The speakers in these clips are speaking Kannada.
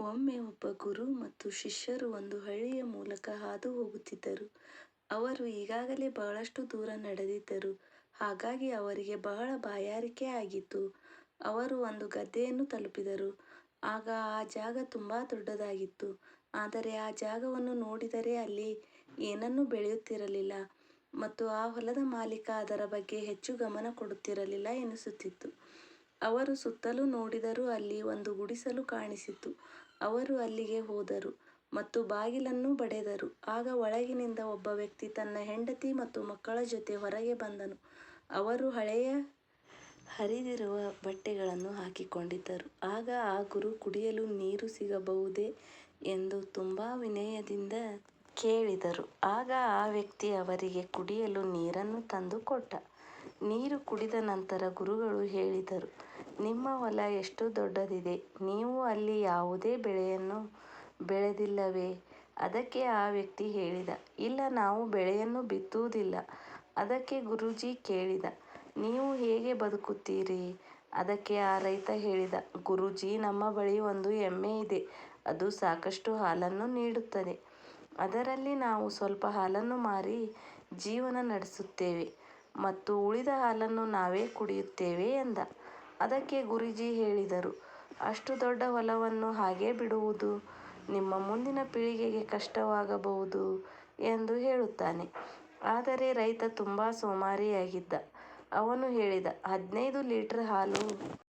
ಒಮ್ಮೆ ಒಬ್ಬ ಗುರು ಮತ್ತು ಶಿಷ್ಯರು ಒಂದು ಹಳ್ಳಿಯ ಮೂಲಕ ಹಾದು ಹೋಗುತ್ತಿದ್ದರು. ಅವರು ಈಗಾಗಲೇ ಬಹಳಷ್ಟು ದೂರ ನಡೆದಿದ್ದರು, ಹಾಗಾಗಿ ಅವರಿಗೆ ಬಹಳ ಬಾಯಾರಿಕೆ ಆಗಿತ್ತು. ಅವರು ಒಂದು ಗದ್ದೆಯನ್ನು ತಲುಪಿದರು. ಆಗ ಆ ಜಾಗ ತುಂಬಾ ದೊಡ್ಡದಾಗಿತ್ತು, ಆದರೆ ಆ ಜಾಗವನ್ನು ನೋಡಿದರೆ ಅಲ್ಲಿ ಏನನ್ನೂ ಬೆಳೆಯುತ್ತಿರಲಿಲ್ಲ ಮತ್ತು ಆ ಹೊಲದ ಮಾಲೀಕ ಅದರ ಬಗ್ಗೆ ಹೆಚ್ಚು ಗಮನ ಕೊಡುತ್ತಿರಲಿಲ್ಲ ಎನಿಸುತ್ತಿತ್ತು. ಅವರು ಸುತ್ತಲೂ ನೋಡಿದರೂ ಅಲ್ಲಿ ಒಂದು ಗುಡಿಸಲು ಕಾಣಿಸಿತು. ಅವರು ಅಲ್ಲಿಗೆ ಹೋದರು ಮತ್ತು ಬಾಗಿಲನ್ನು ಬಡೆದರು. ಆಗ ಒಳಗಿನಿಂದ ಒಬ್ಬ ವ್ಯಕ್ತಿ ತನ್ನ ಹೆಂಡತಿ ಮತ್ತು ಮಕ್ಕಳ ಜೊತೆ ಹೊರಗೆ ಬಂದನು. ಅವರು ಹಳೆಯ ಹರಿದಿರುವ ಬಟ್ಟೆಗಳನ್ನು ಹಾಕಿಕೊಂಡಿದ್ದರು. ಆಗ ಆ ಗುರು ಕುಡಿಯಲು ನೀರು ಸಿಗಬಹುದೇ ಎಂದು ತುಂಬಾ ವಿನಯದಿಂದ ಕೇಳಿದರು. ಆಗ ಆ ವ್ಯಕ್ತಿ ಅವರಿಗೆ ಕುಡಿಯಲು ನೀರನ್ನು ತಂದು ಕೊಟ್ಟ. ನೀರು ಕುಡಿದ ನಂತರ ಗುರುಗಳು ಹೇಳಿದರು, ನಿಮ್ಮ ಹೊಲ ಎಷ್ಟು ದೊಡ್ಡದಿದೆ, ನೀವು ಅಲ್ಲಿ ಯಾವುದೇ ಬೆಳೆಯನ್ನು ಬೆಳೆದಿಲ್ಲವೇ. ಅದಕ್ಕೆ ಆ ವ್ಯಕ್ತಿ ಹೇಳಿದ, ಇಲ್ಲ ನಾವು ಬೆಳೆಯನ್ನು ಬಿತ್ತುವುದಿಲ್ಲ. ಅದಕ್ಕೆ ಗುರೂಜಿ ಕೇಳಿದ, ನೀವು ಹೇಗೆ ಬದುಕುತ್ತೀರಿ. ಅದಕ್ಕೆ ಆ ರೈತ ಹೇಳಿದ, ಗುರೂಜಿ ನಮ್ಮ ಬಳಿ ಒಂದು ಎಮ್ಮೆ ಇದೆ, ಅದು ಸಾಕಷ್ಟು ಹಾಲನ್ನು ನೀಡುತ್ತದೆ. ಅದರಲ್ಲಿ ನಾವು ಸ್ವಲ್ಪ ಹಾಲನ್ನು ಮಾರಿ ಜೀವನ ನಡೆಸುತ್ತೇವೆ ಮತ್ತು ಉಳಿದ ಹಾಲನ್ನು ನಾವೇ ಕುಡಿಯುತ್ತೇವೆ ಎಂದ. ಅದಕ್ಕೆ ಗುರೂಜಿ ಹೇಳಿದರು, ಅಷ್ಟು ದೊಡ್ಡ ಹೊಲವನ್ನು ಹಾಗೆ ಬಿಡುವುದು ನಿಮ್ಮ ಮುಂದಿನ ಪೀಳಿಗೆಗೆ ಕಷ್ಟವಾಗಬಹುದು ಎಂದು ಹೇಳುತ್ತಾನೆ. ಆದರೆ ರೈತ ತುಂಬಾ ಸೋಮಾರಿಯಾಗಿದ್ದ. ಅವನು ಹೇಳಿದ, ಹದಿನೈದು ಲೀಟರ್ ಹಾಲು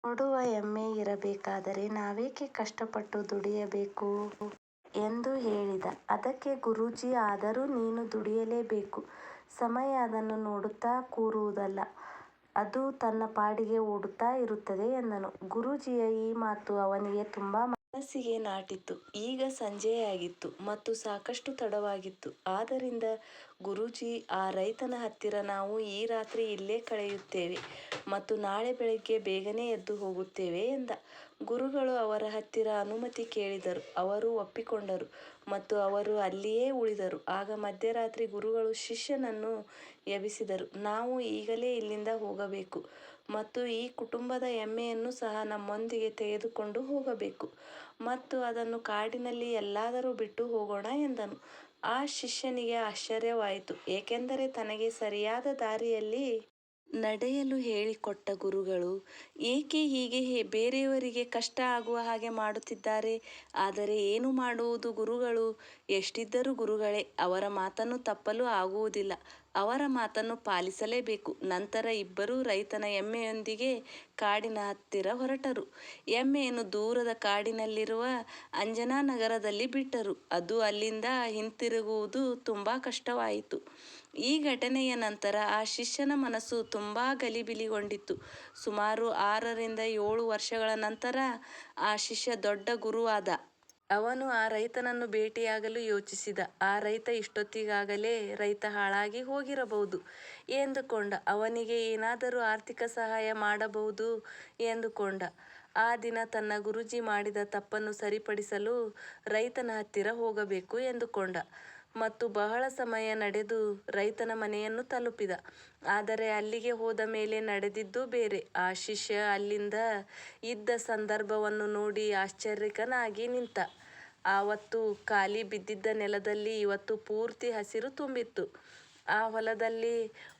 ಕೊಡುವ ಎಮ್ಮೆ ಇರಬೇಕಾದರೆ ನಾವೇಕೆ ಕಷ್ಟಪಟ್ಟು ದುಡಿಯಬೇಕು. ಎಂದು ಹೇಳಿದ. ಅದಕ್ಕೆ ಗುರೂಜಿ ಆದರೂ ನೀನು ದುಡಿಯಲೇಬೇಕು. ಸಮಯ ಅದನ್ನು ನೋಡುತ್ತಾ ಕೂರುವುದಲ್ಲ, ಅದು ತನ್ನ ಪಾಡಿಗೆ ಓಡುತ್ತಾ ಇರುತ್ತದೆ ಎಂದನು. ಗುರೂಜಿಯ ಈ ಮಾತು ಅವನಿಗೆ ತುಂಬಾ ಮನಸ್ಸಿಗೆ ನಾಟಿತು. ಈಗ ಸಂಜೆಯಾಗಿತ್ತು ಮತ್ತು ಸಾಕಷ್ಟು ತಡವಾಗಿತ್ತು. ಆದ್ದರಿಂದ ಗುರೂಜಿ, ಆ ರೈತನ ಹತ್ತಿರ ನಾವು ಈ ರಾತ್ರಿ ಇಲ್ಲೇ ಕಳೆಯುತ್ತೇವೆ ಮತ್ತು ನಾಳೆ ಬೆಳಗ್ಗೆ ಬೇಗನೆ ಎದ್ದು ಹೋಗುತ್ತೇವೆ ಎಂದ. ಗುರುಗಳು ಅವರ ಹತ್ತಿರ ಅನುಮತಿ ಕೇಳಿದರು. ಅವರು ಒಪ್ಪಿಕೊಂಡರು ಮತ್ತು ಅವರು ಅಲ್ಲಿಯೇ ಉಳಿದರು. ಆಗ ಮಧ್ಯರಾತ್ರಿ ಗುರುಗಳು ಶಿಷ್ಯನನ್ನು ಎಬಿಸಿದರು ನಾವು ಈಗಲೇ ಇಲ್ಲಿಂದ ಹೋಗಬೇಕು ಮತ್ತು ಈ ಕುಟುಂಬದ ಎಮ್ಮೆಯನ್ನು ಸಹ ನಮ್ಮೊಂದಿಗೆ ತೆಗೆದುಕೊಂಡು ಹೋಗಬೇಕು ಮತ್ತು ಅದನ್ನು ಕಾಡಿನಲ್ಲಿ ಎಲ್ಲಾದರೂ ಬಿಟ್ಟು ಹೋಗೋಣ ಎಂದನು. ಆ ಶಿಷ್ಯನಿಗೆ ಆಶ್ಚರ್ಯವಾಯಿತು, ಏಕೆಂದರೆ ತನಗೆ ಸರಿಯಾದ ದಾರಿಯಲ್ಲಿ ನಡೆಯಲು ಹೇಳಿಕೊಟ್ಟ ಗುರುಗಳು ಏಕೆ ಹೀಗೆ ಬೇರೆಯವರಿಗೆ ಕಷ್ಟ ಆಗುವ ಹಾಗೆ ಮಾಡುತ್ತಿದ್ದಾರೆ. ಆದರೆ ಏನು ಮಾಡುವುದು ಗುರುಗಳು ಎಷ್ಟಿದ್ದರೂ ಗುರುಗಳೇ, ಅವರ ಮಾತನ್ನು ತಪ್ಪಲು ಆಗುವುದಿಲ್ಲ, ಅವರ ಮಾತನ್ನು ಪಾಲಿಸಲೇಬೇಕು. ನಂತರ ಇಬ್ಬರೂ ರೈತನ ಎಮ್ಮೆಯೊಂದಿಗೆ ಕಾಡಿನ ಹತ್ತಿರ ಹೊರಟರು. ಎಮ್ಮೆಯನ್ನು ದೂರದ ಕಾಡಿನಲ್ಲಿರುವ ಅಂಜನಾನಗರದಲ್ಲಿ ಬಿಟ್ಟರು. ಅದು ಅಲ್ಲಿಂದ ಹಿಂತಿರುಗುವುದು ತುಂಬ ಕಷ್ಟವಾಯಿತು. ಈ ಘಟನೆಯ ನಂತರ ಆ ಶಿಷ್ಯನ ಮನಸ್ಸು ತುಂಬ ಗಲಿಬಿಲಿಗೊಂಡಿತು. ಸುಮಾರು ಆರರಿಂದ ಏಳು ವರ್ಷಗಳ ನಂತರ ಆ ಶಿಷ್ಯ ದೊಡ್ಡ ಗುರುವಾದ. ಅವನು ಆ ರೈತನನ್ನು ಭೇಟಿಯಾಗಲು ಯೋಚಿಸಿದ. ಆ ರೈತ ಇಷ್ಟೊತ್ತಿಗಾಗಲೇ ರೈತ ಹಾಳಾಗಿ ಹೋಗಿರಬಹುದು ಎಂದುಕೊಂಡ. ಅವನಿಗೆ ಏನಾದರೂ ಆರ್ಥಿಕ ಸಹಾಯ ಮಾಡಬಹುದು ಎಂದುಕೊಂಡ. ಆ ದಿನ ತನ್ನ ಗುರೂಜಿ ಮಾಡಿದ ತಪ್ಪನ್ನು ಸರಿಪಡಿಸಲು ರೈತನ ಹತ್ತಿರ ಹೋಗಬೇಕು ಎಂದುಕೊಂಡ ಮತ್ತು ಬಹಳ ಸಮಯ ನಡೆದು ರೈತನ ಮನೆಯನ್ನು ತಲುಪಿದ. ಆದರೆ ಅಲ್ಲಿಗೆ ಹೋದ ಮೇಲೆ ನಡೆದಿದ್ದು ಬೇರೆ. ಆ ಅಲ್ಲಿಂದ ಇದ್ದ ಸಂದರ್ಭವನ್ನು ನೋಡಿ ಆಶ್ಚರ್ಯಕನಾಗಿ ನಿಂತ. ಆವತ್ತು ಖಾಲಿ ಬಿದ್ದಿದ್ದ ನೆಲದಲ್ಲಿ ಇವತ್ತು ಪೂರ್ತಿ ಹಸಿರು ತುಂಬಿತ್ತು. ಆ ಹೊಲದಲ್ಲಿ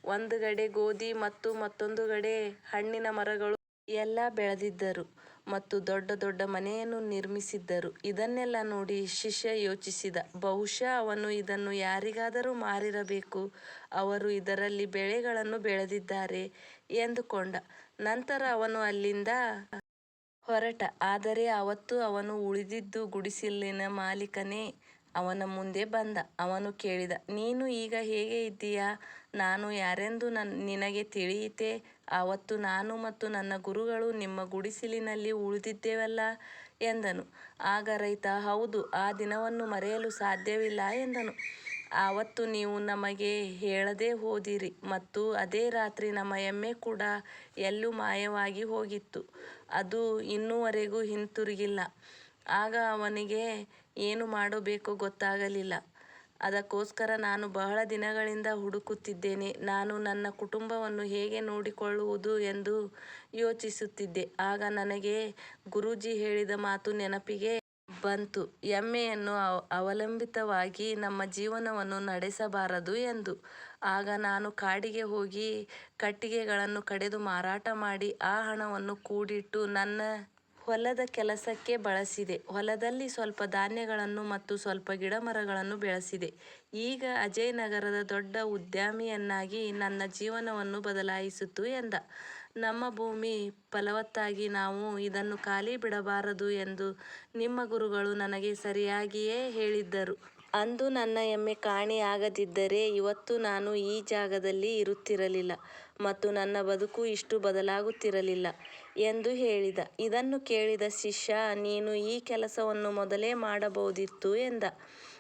ಒಂದುಗಡೆ ಗೋಧಿ ಮತ್ತು ಮತ್ತೊಂದುಗಡೆ ಹಣ್ಣಿನ ಮರಗಳು ಎಲ್ಲ ಬೆಳೆದಿದ್ದರು ಮತ್ತು ದೊಡ್ಡ ದೊಡ್ಡ ಮನೆಯನ್ನು ನಿರ್ಮಿಸಿದ್ದರು. ಇದನ್ನೆಲ್ಲ ನೋಡಿ ಶಿಷ್ಯ ಯೋಚಿಸಿದ, ಬಹುಶಃ ಅವನು ಇದನ್ನು ಯಾರಿಗಾದರೂ ಮಾರಿರಬೇಕು, ಅವರು ಇದರಲ್ಲಿ ಬೆಳೆಗಳನ್ನು ಬೆಳೆದಿದ್ದಾರೆ ಎಂದುಕೊಂಡ. ನಂತರ ಅವನು ಅಲ್ಲಿಂದ ಹೊರಟ. ಆದರೆ ಅವತ್ತು ಅವನು ಉಳಿದಿದ್ದು ಗುಡಿಸಲಿನ ಮಾಲೀಕನೇ ಅವನ ಮುಂದೆ ಬಂದ. ಅವನು ಕೇಳಿದ, ನೀನು ಈಗ ಹೇಗೆ ಇದ್ದೀಯಾ, ನಾನು ಯಾರೆಂದು ನಿನಗೆ ತಿಳಿಯಿತೆ ಆವತ್ತು ನಾನು ಮತ್ತು ನನ್ನ ಗುರುಗಳು ನಿಮ್ಮ ಗುಡಿಸಲಿನಲ್ಲಿ ಉಳಿದಿದ್ದೇವಲ್ಲ ಎಂದನು. ಆಗ ರೈತ, ಹೌದು, ಆ ದಿನವನ್ನು ಮರೆಯಲು ಸಾಧ್ಯವಿಲ್ಲ ಎಂದನು. ಆವತ್ತು ನೀವು ನಮಗೆ ಹೇಳದೆ ಹೋದಿರಿ ಮತ್ತು ಅದೇ ರಾತ್ರಿ ನಮ್ಮ ಎಮ್ಮೆ ಕೂಡ ಎಲ್ಲೂ ಮಾಯವಾಗಿ ಹೋಗಿತ್ತು, ಅದು ಇನ್ನೂವರೆಗೂ ಹಿಂತಿರುಗಿಲ್ಲ. ಆಗ ಅವನಿಗೆ ಏನು ಮಾಡಬೇಕು ಗೊತ್ತಾಗಲಿಲ್ಲ. ಅದಕ್ಕೋಸ್ಕರ ನಾನು ಬಹಳ ದಿನಗಳಿಂದ ಹುಡುಕುತ್ತಿದ್ದೇನೆ, ನಾನು ನನ್ನ ಕುಟುಂಬವನ್ನು ಹೇಗೆ ನೋಡಿಕೊಳ್ಳುವುದು ಎಂದು ಯೋಚಿಸುತ್ತಿದ್ದೆ. ಆಗ ನನಗೆ ಗುರೂಜಿ ಹೇಳಿದ ಮಾತು ನೆನಪಿಗೆ ಬಂತು ಎಮ್ಮೆಯನ್ನು ಅವಲಂಬಿತವಾಗಿ ನಮ್ಮ ಜೀವನವನ್ನು ನಡೆಸಬಾರದು ಎಂದು. ಆಗ ನಾನು ಕಾಡಿಗೆ ಹೋಗಿ ಕಟ್ಟಿಗೆಗಳನ್ನು ಕಡಿದು ಮಾರಾಟ ಮಾಡಿ ಆ ಹಣವನ್ನು ಕೂಡಿಟ್ಟು ನನ್ನ ಹೊಲದ ಕೆಲಸಕ್ಕೆ ಬಳಸಿದೆ. ಹೊಲದಲ್ಲಿ ಸ್ವಲ್ಪ ಧಾನ್ಯಗಳನ್ನು ಮತ್ತು ಸ್ವಲ್ಪ ಗಿಡಮರಗಳನ್ನು ಬೆಳೆಸಿದೆ. ಈಗ ಅಜಯ್ ನಗರದ ದೊಡ್ಡ ಉದ್ಯಮಿಯನ್ನಾಗಿ ನನ್ನ ಜೀವನವನ್ನು ಬದಲಾಯಿಸಿತು ಎಂದ. ನಮ್ಮ ಭೂಮಿ ಫಲವತ್ತಾಗಿ ನಾವು ಇದನ್ನು ಖಾಲಿ ಬಿಡಬಾರದು ಎಂದು ನಿಮ್ಮ ಗುರುಗಳು ನನಗೆ ಸರಿಯಾಗಿಯೇ ಹೇಳಿದ್ದರು. ಅಂದು ನನ್ನ ಎಮ್ಮೆ ಕಾಣೆಯಾಗದಿದ್ದರೆ ಇವತ್ತು ನಾನು ಈ ಜಾಗದಲ್ಲಿ ಇರುತ್ತಿರಲಿಲ್ಲ ಮತ್ತು ನನ್ನ ಬದುಕು ಇಷ್ಟು ಬದಲಾಗುತ್ತಿರಲಿಲ್ಲ ಎಂದು ಹೇಳಿದ. ಇದನ್ನು ಕೇಳಿದ ಶಿಷ್ಯ, ನೀನು ಈ ಕೆಲಸವನ್ನು ಮೊದಲೇ ಮಾಡಬಹುದಿತ್ತು ಎಂದ.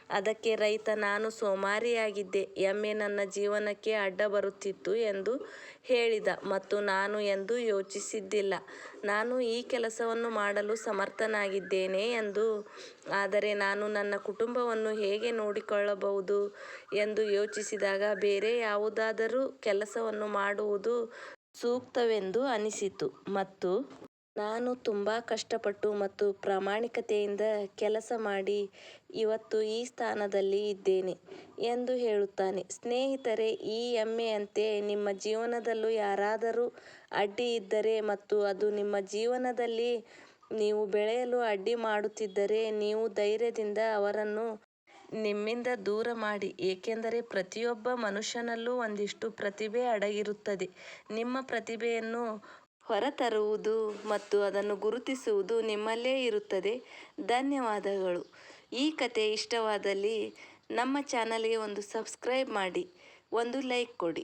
ಅದಕ್ಕೆ ರೈತ, ನಾನು ಸೋಮಾರಿಯಾಗಿದ್ದೆ. ಎಮ್ಮೆ ನನ್ನ ಜೀವನಕ್ಕೆ ಅಡ್ಡ ಬರುತ್ತಿತ್ತು ಎಂದು ಹೇಳಿದ ಮತ್ತು ನಾನು ಎಂದು ಯೋಚಿಸಿದ್ದಿಲ್ಲ ನಾನು ಈ ಕೆಲಸವನ್ನು ಮಾಡಲು ಸಮರ್ಥನಾಗಿದ್ದೇನೆ ಎಂದು. ಆದರೆ ನಾನು ನನ್ನ ಕುಟುಂಬವನ್ನು ಹೇಗೆ ನೋಡಿಕೊಳ್ಳಬಹುದು ಎಂದು ಯೋಚಿಸಿದಾಗ ಬೇರೆ ಯಾವುದಾದರೂ ಕೆಲಸವನ್ನು ಮಾಡುವುದು ಸೂಕ್ತವೆಂದು ಅನಿಸಿತು ಮತ್ತು ನಾನು ತುಂಬ ಕಷ್ಟಪಟ್ಟು ಮತ್ತು ಪ್ರಾಮಾಣಿಕತೆಯಿಂದ ಕೆಲಸ ಮಾಡಿ ಇವತ್ತು ಈ ಸ್ಥಾನದಲ್ಲಿ ಇದ್ದೇನೆ ಎಂದು ಹೇಳುತ್ತಾನೆ. ಸ್ನೇಹಿತರೆ, ಈ ಎಮ್ಮೆಯಂತೆ ನಿಮ್ಮ ಜೀವನದಲ್ಲೂ ಯಾರಾದರೂ ಅಡ್ಡಿ ಇದ್ದರೆ ಮತ್ತು ಅದು ನಿಮ್ಮ ಜೀವನದಲ್ಲಿ ನೀವು ಬೆಳೆಯಲು ಅಡ್ಡಿ ಮಾಡುತ್ತಿದ್ದರೆ ನೀವು ಧೈರ್ಯದಿಂದ ಅವರನ್ನು ನಿಮ್ಮಿಂದ ದೂರ ಮಾಡಿ ಏಕೆಂದರೆ ಪ್ರತಿಯೊಬ್ಬ ಮನುಷ್ಯನಲ್ಲೂ ಒಂದಿಷ್ಟು ಪ್ರತಿಭೆ ಅಡಗಿರುತ್ತದೆ. ನಿಮ್ಮ ಪ್ರತಿಭೆಯನ್ನು ಹೊರತರುವುದು ಮತ್ತು ಅದನ್ನು ಗುರುತಿಸುವುದು ನಿಮ್ಮಲ್ಲೇ ಇರುತ್ತದೆ. ಧನ್ಯವಾದಗಳು ಈ ಕಥೆ ಇಷ್ಟವಾದಲ್ಲಿ ನಮ್ಮ ಚಾನಲ್ಗೆ ಒಂದು ಸಬ್ಸ್ಕ್ರೈಬ್ ಮಾಡಿ ಒಂದು ಲೈಕ್ ಕೊಡಿ.